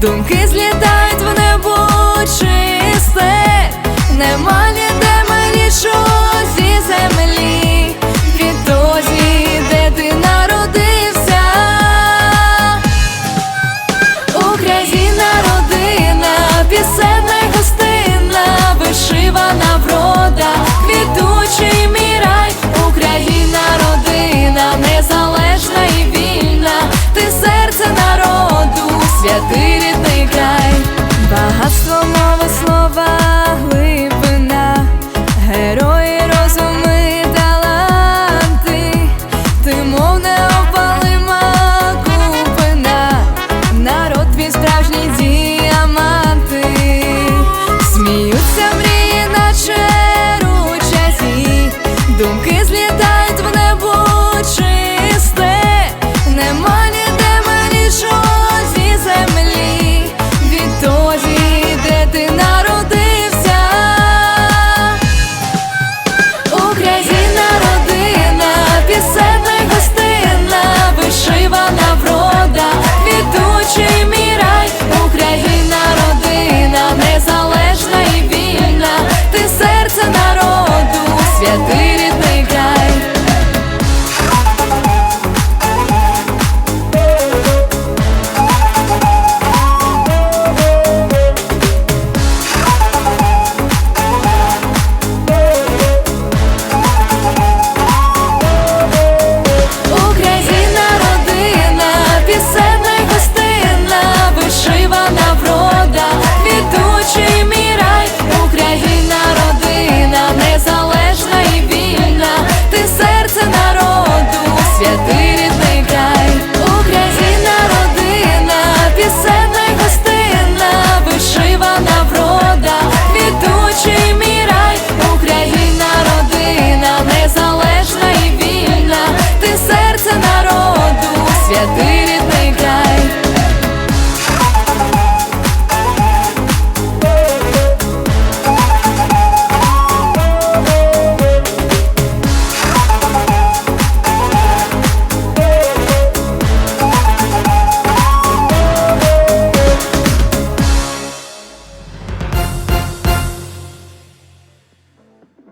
Думки злітають в небо чисте, нема ніде милішого зі землі, відтоді, де ти народився. Україна родина, пісенна гостина, вишивана врода, квітучий мій рай, Україна родина, незалежна і вільна, ти серце народу, святий